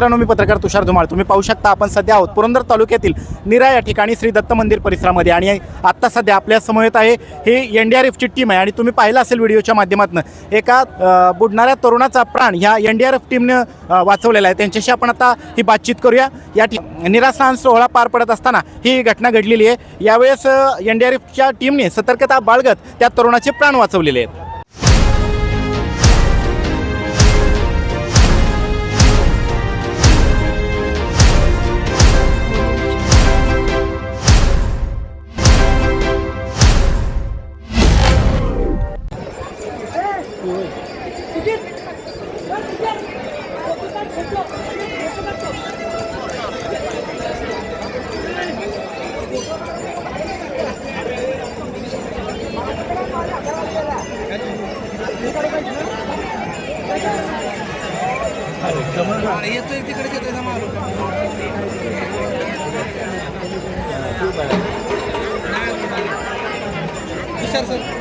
मित्रांनो मी पत्रकार तुषार धुमाळ. तुम्ही पाहू शकता आपण सध्या आहोत पुरंदर तालुक्यातील निरा या ठिकाणी श्री दत्त मंदिर परिसरामध्ये. आणि आत्ता सध्या आपल्यासमोर आहे ही एन डी आर एफची टीम आहे. आणि तुम्ही पाहिलं असेल व्हिडिओच्या माध्यमातून एका बुडणाऱ्या तरुणाचा प्राण ह्या एन डी आर एफ टीमनं वाचवलेला आहे. त्यांच्याशी आपण आता ही बातचीत करूया. या ठि निरास्नान सोहळा पार पडत असताना ही घटना घडलेली आहे. यावेळेस एन डी आर एफच्या टीमने सतर्कता बाळगत त्या तरुणाचे प्राण वाचवलेले आहेत. येतोय तिकडे येतोय ना मारून विचार सर।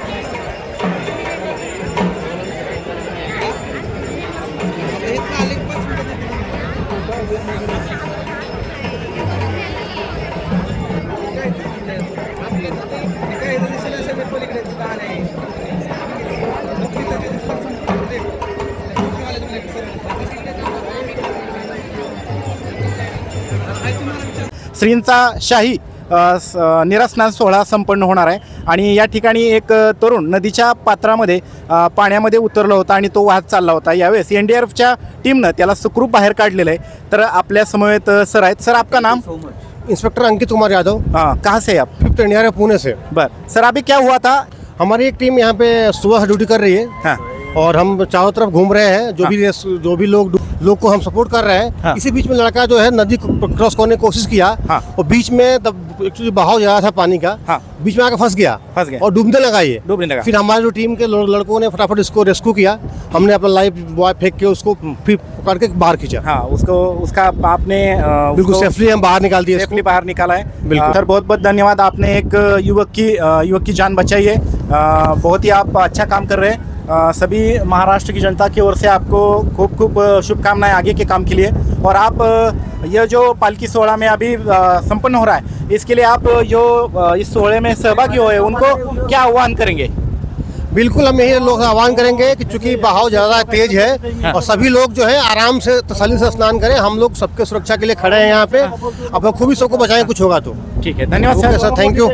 श्रींचा शाही निरास्नान सोहळा संपन्न होणार आहे. आणि या ठिकाणी एक तरुण नदीच्या पात्रामध्ये पाण्यामध्ये उतरला होता आणि तो वाहत चालला होता. यावेळेस एन डी आर एफच्या टीमनं त्याला सुखरूप बाहेर काढलेलं आहे. तर आपल्या समवेत सर आहेत. सर आपका नाम? इंस्पेक्टर अंकित कुमार यादव. हाँ कहाँ से है आप? फिफ्थ इंडिया पुणे से. बर. सर अभी क्या हुआ था? हमारी एक टीम यहाँ पे सुबह ड्यूटी कर रही है. हाँ. और हम चारों तरफ़ घूम रहे हैं जो भी जो भी लोग लोग को हम सपोर्ट कर रहे हैं हाँ। इसी बीच में लड़का जो है नदी क्रॉस करने की कोशिश किया हाँ। और बीच में तब एक्चुअली बहाव ज़्यादा था पानी का हाँ। बीच में आकर फंस गया फंस गया। और डूबने लगा ये डूबने लगा। फिर हमारे जो टीम के लड़- लड़कों ने फटाफट इसको रेस्क्यू किया हमने अपना लाइफ बॉय फेंक के उसको फिर पकड़ के बाहर खींचा हाँ उसको उसका आपने बिल्कुल सेफली हम बाहर निकाल दिए सेफली बाहर निकाला है बिल्कुल। सर बहुत बहुत धन्यवाद आपने एक युवक की युवक की जान बचाई है बहुत ही आप अच्छा काम कर रहे हैं सभी महाराष्ट्र की जनता की ओर से आपको खूब खूब शुभकामनाएँ आगे के काम के लिए। और आप यह जो पालकी सोहड़ा में अभी संपन्न हो रहा है इसके लिए आप जो इस सोहड़े में सहभागी हुए उनको क्या आह्वान करेंगे? बिल्कुल हम यही लोग आह्वान करेंगे कि चूँकि बहाव ज़्यादा तेज है और सभी लोग जो है आराम से तसली से स्नान करें हम लोग सबके सुरक्षा के लिए खड़े हैं यहाँ पे। अब खूब ही सबको बचाएँ कुछ होगा तो। ठीक है धन्यवाद सर। Thank you